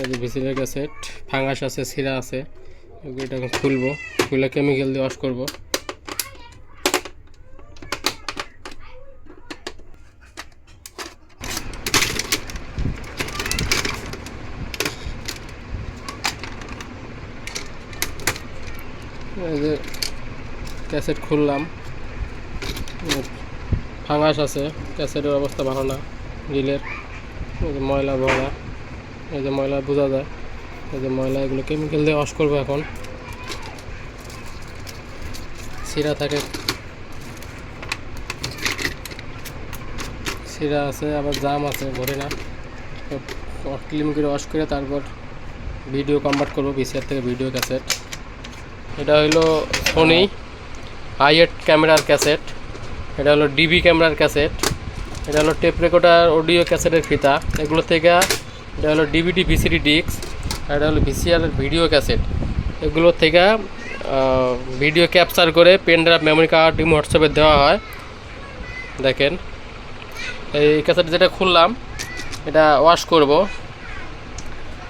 এই যে ভিসিলের cassette fungus আছে সিরা আছে, এগুলো এখন খুলবো, খুলে কেমিক্যাল দিয়ে ওয়াশ করব। এই যে ক্যাসেট খুললাম। ফাঙ্গাস আছে ক্যাসেটের অবস্থা ভালো না যে ময়লা ভরা এই যে ময়লা বোঝা যায়। এই যে ময়লা, এগুলো কেমিক্যাল দিয়ে ওয়াশ করব এখন। সিরা থাকে। সিরা আছে, আবার জাম আছে ভরে না। ক্লিন করে ওয়াশ করে তারপর ভিডিও কনভার্ট করব বিসিআর থেকে ভিডিও ক্যাসেট এটা হলো সোনি আইএট ক্যামেরার ক্যাসেট এটা হলো ডিবি ক্যামেরার ক্যাসেট এটা হলো টেপ রেকর্ডার অডিও ক্যাসেটের ফিতা। এগুলো থেকে এটা হলো ডিভিডি ভিসিডি ডিস্ক আর এটা হলো ভিসিআর ভিডিও ক্যাসেট এগুলো থেকে ভিডিও ক্যাপচার করে পেন ড্রাইভ মেমোরি কার্ড হোয়াটসঅ্যাপে দেওয়া হয়। দেখেন, এই ক্যাসেট যেটা খুললাম, এটা ওয়াশ করব।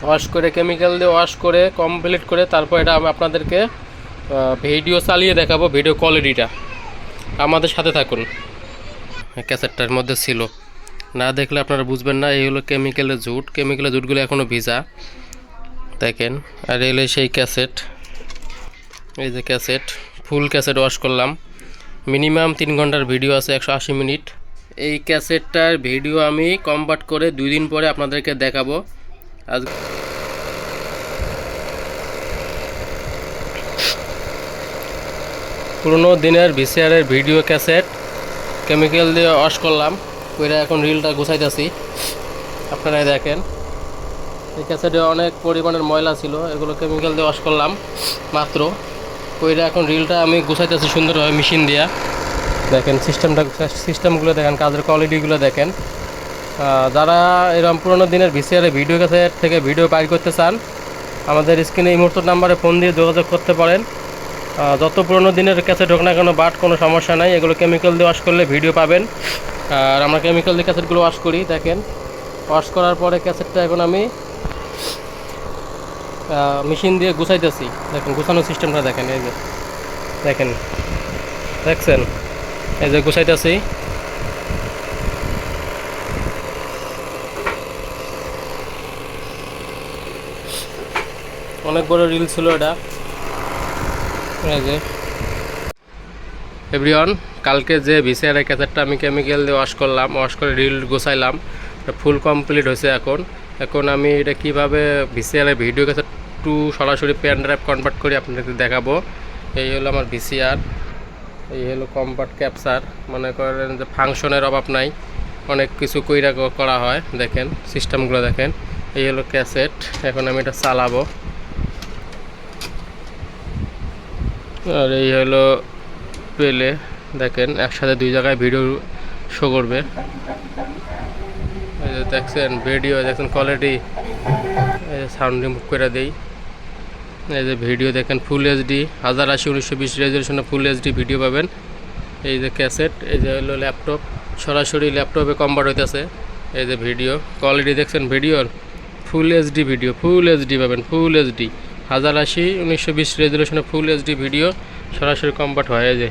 ওয়াশ করে কেমিক্যাল দিয়ে ওয়াশ করে কমপ্লিট করে তারপর এটা আমি আপনাদেরকে ভিডিও চালিয়ে দেখাবো ভিডিও কোয়ালিটিটা আমাদের সাথে থাকুন। ক্যাসেটটার মধ্যে ছিল। না দেখলে আপনারা বুঝবেন না, এই হলো কেমিক্যালের জুট। কেমিক্যালের জুটগুলো এখনও ভিজা। দেখেন, আর এলো সেই ক্যাসেট। এই যে ক্যাসেট, ফুল ক্যাসেট ওয়াশ করলাম। মিনিমাম তিন ঘণ্টার ভিডিও আছে, একশো আশি মিনিট। এই ক্যাসেটটার ভিডিও আমি কনভার্ট করে দুই দিন পরে আপনাদেরকে দেখাবো। আজ পুরোনো দিনের ভিসিআরের ভিডিও ক্যাসেট কেমিক্যাল দিয়ে ওয়াশ করলাম। ওইটা এখন রিলটা গুছাইতেছি। আপনারাই দেখেন। এই ক্যাসেটে অনেক পরিমাণের ময়লা ছিল, এগুলো কেমিক্যাল দিয়ে ওয়াশ করলাম, মাত্র। ওইটা এখন রিলটা আমি গুছাইতেছি সুন্দরভাবে মেশিন দিয়া। দেখেন সিস্টেমটা সিস্টেমগুলো দেখেন, কাজের কোয়ালিটিগুলো দেখেন। যারা এরকম পুরোনো দিনের ভিসিআরের ভিডিও ক্যাসেট থেকে ভিডিও বাইর করতে চান, আমাদের স্ক্রিনে এই মুহূর্তের নাম্বারে ফোন দিয়ে যোগাযোগ করতে পারেন। যত পুরোনো দিনের ক্যাসেট হোক না কেন, বাট কোনো সমস্যা নাই, এগুলো কেমিক্যাল দিয়ে ওয়াশ করলে ভিডিও পাবেন। আর আমরা কেমিক্যাল দিয়ে ক্যাসেটগুলো ওয়াশ করি, দেখেন। ওয়াশ করার পরে ক্যাসেটটা এখন আমি মেশিন দিয়ে গুছাইতেছি। দেখেন, গুছানোর সিস্টেমটা দেখেন, এই যে। দেখেন, দেখছেন? এই যে গুছাইতেছি। অনেক বড় রিল ছিল এটা। এই যে। এভরিওয়ান কালকে যে ভিসিআর ক্যাসেটটা আমি কেমিক্যাল দিয়ে ওয়াশ করলাম ওয়াশ করে রিল গোছাইলাম ফুল কমপ্লিট হয়েছে এখন। এখন আমি এটা কীভাবে ভিসিআর ভিডিও ক্যাসেট টু সরাসরি পেন ড্রাইভ কনভার্ট করে আপনাদেরকে দেখাবো। এই হলো আমার ভিসিআর এই হলো কম্পার্ট ক্যাপচার মনে করেন যে ফাংশনের অভাব নাই, অনেক কিছু কইরা করা হয়, দেখেন সিস্টেমগুলো দেখেন। এই হলো ক্যাসেট এখন আমি এটা চালাবো। আর এই হলো পেলে দেখেন, একসাথে দুই জায়গায় ভিডিও শো করবে। দেখছেন ভিডিও দেখছেন কোয়ালিটি সাউন্ড রিমুভ করে দেই। এই যে ভিডিও দেখেন ফুল এইচডি হাজার আশি, উনিশশো বিশ রেজলিউশনে ফুল এইচডি ভিডিও পাবেন। এই যে ক্যাসেট এই যে হলো ল্যাপটপ সরাসরি ল্যাপটপে কনভার্ট হইতেছে। এই যে ভিডিও কোয়ালিটি দেখছেন ভিডিওর full HD video full HD পাবেন ফুল এইচডি হাজার আশি, উনিশশো বিশ রেজলিউশনে ফুল এইচডি ভিডিও সরাসরি কনভার্ট হয়, এই যে।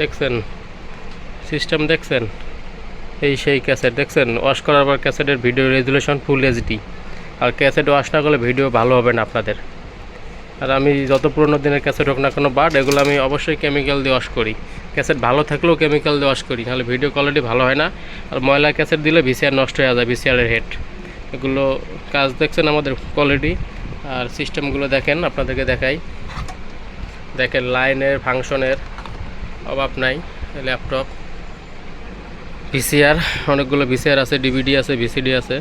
দেখছেন? সিস্টেম দেখছেন? এই সেই ক্যাসেট দেখছেন? ওয়াশ করার পর ক্যাসেটের ভিডিও রেজুলেশন ফুল এইচডি। আর ক্যাসেট ওয়াশ না করলে ভিডিও ভালো হবে না আপনাদের। আর আমি যত পুরোনো দিনের ক্যাসেট হোক না কোনো, বাট এগুলো আমি অবশ্যই কেমিক্যাল দিয়ে ওয়াশ করি। ক্যাসেট ভালো থাকলেও কেমিক্যাল দিয়ে ওয়াশ করি, নাহলে ভিডিও কোয়ালিটি ভালো হয় না। আর ময়লা ক্যাসেট দিলে ভিসিআর নষ্ট হয়ে যায় ভিসিআরের হেড এগুলো কাজ দেখছেন আমাদের কোয়ালিটি আর সিস্টেমগুলো দেখেন, আপনাদেরকে দেখাই। দেখেন লাইনের ফাংশনের অভাব নাই ল্যাপটপ ভিসিআর অনেকগুলো ভিসিআর আছে ডিভিডি আছে ভিসিডি আছে।